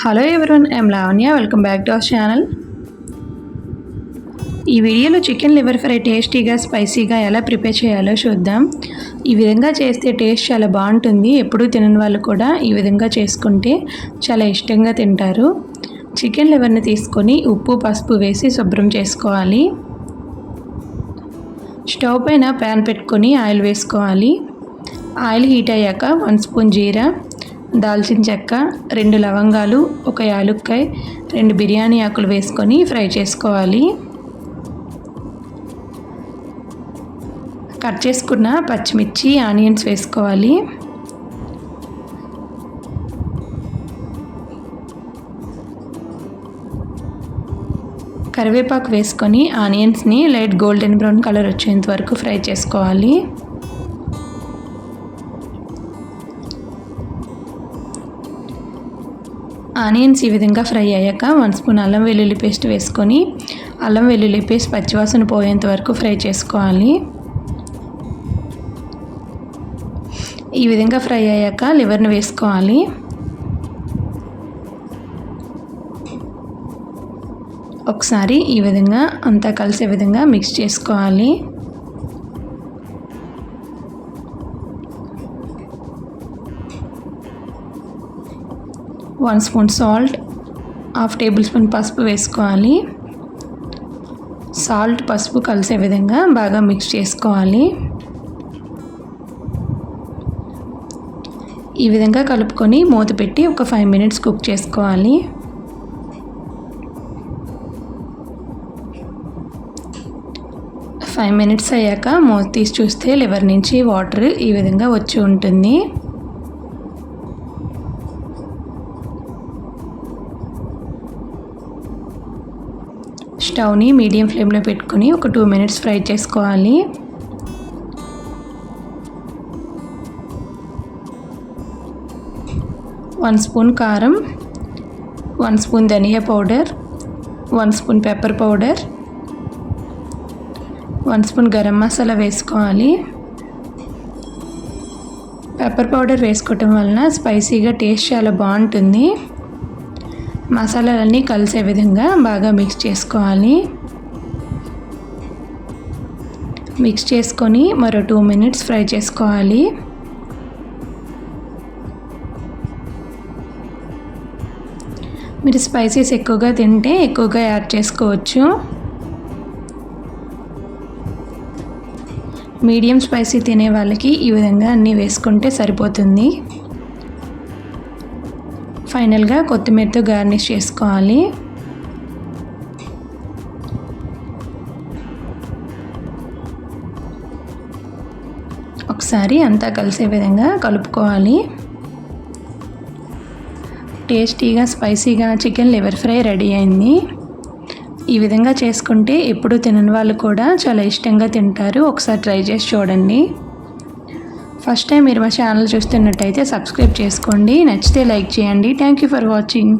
Hello everyone I'm Lavanya welcome back to our channel. ఈ వీడియోలో chicken liver fry టేస్టీగా స్పైసీగా ఎలా ప్రిపేర్ చేయాలో చూద్దాం. ఈ విధంగా చేస్తే టేస్ట్ చాలా బాగుంటుంది. ఎప్పుడూ తినని వాళ్ళు కూడా ఈ విధంగా చేసుకుంటే చాలా ఇష్టంగా తింటారు. చికెన్ లివర్ని తీసుకొని ఉప్పు పసుపు వేసి శుభ్రం చేసుకోవాలి. స్టవ్ పైన ప్యాన్ పెట్టుకొని ఆయిల్ వేసుకోవాలి. ఆయిల్ హీట్ అయ్యాక వన్ స్పూన్ జీరా దాల్చిన చెక్క రెండు లవంగాలు ఒక యాలుక్కాయ రెండు బిర్యానీ ఆకులు వేసుకొని ఫ్రై చేసుకోవాలి. కట్ చేసుకున్న పచ్చిమిర్చి ఆనియన్స్ వేసుకోవాలి. కరివేపాకు వేసుకొని ఆనియన్స్ని లైట్ గోల్డెన్ బ్రౌన్ కలర్ వచ్చేంత వరకు ఫ్రై చేసుకోవాలి. ఆనియన్స్ ఈ విధంగా ఫ్రై అయ్యాక వన్ స్పూన్ అల్లం వెల్లుల్లి పేస్ట్ వేసుకొని అల్లం వెల్లుల్లి పేస్ట్ పచ్చివాసన పోయేంత వరకు ఫ్రై చేసుకోవాలి. ఈ విధంగా ఫ్రై అయ్యాక లివర్ని వేసుకోవాలి. ఒకసారి ఈ విధంగా అంతా కలిసే విధంగా మిక్స్ చేసుకోవాలి. One spoon salt half tablespoon పసుపు వేసుకోవాలి. సాల్ట్ పసుపు కలిసే విధంగా బాగా మిక్స్ చేసుకోవాలి. ఈ విధంగా కలుపుకొని మూత పెట్టి ఒక ఫైవ్ మినిట్స్ కుక్ చేసుకోవాలి. ఫైవ్ మినిట్స్ అయ్యాక మూత తీసి చూస్తే లివర్ నుంచి వాటర్ ఈ విధంగా వచ్చి ఉంటుంది. స్టవ్ని మీడియం ఫ్లేమ్లో పెట్టుకొని ఒక టూ మినిట్స్ ఫ్రై చేసుకోవాలి. వన్ స్పూన్ కారం వన్ స్పూన్ ధనియా powder one spoon pepper powder one spoon garam masala వేసుకోవాలి. పెప్పర్ పౌడర్ వేసుకోవటం వలన స్పైసీగా టేస్ట్ చాలా బాగుంటుంది. మసాలాలన్నీ కలిసే విధంగా బాగా మిక్స్ చేసుకోవాలి. మిక్స్ చేసుకొని మరో టూ మినిట్స్ ఫ్రై చేసుకోవాలి. మీరు స్పైసెస్ ఎక్కువగా తింటే ఎక్కువగా యాడ్ చేసుకోవచ్చు. మీడియం స్పైసీ తినే వాళ్ళకి ఈ విధంగా అన్నీ వేసుకుంటే సరిపోతుంది. ఫైనల్గా కొత్తిమీరతో గార్నిష్ చేసుకోవాలి. ఒకసారి అంతా కలిసే విధంగా కలుపుకోవాలి. టేస్టీగా స్పైసీగా చికెన్ లివర్ ఫ్రై రెడీ అయింది. ఈ విధంగా చేసుకుంటే ఎప్పుడు తినని వాళ్ళు కూడా చాలా ఇష్టంగా తింటారు. ఒకసారి ట్రై చేసి చూడండి. ఫస్ట్ టైం మీరు మా ఛానల్ చూస్తున్నట్టయితే సబ్స్క్రైబ్ చేసుకోండి. నచ్చితే లైక్ చేయండి. Thank you for watching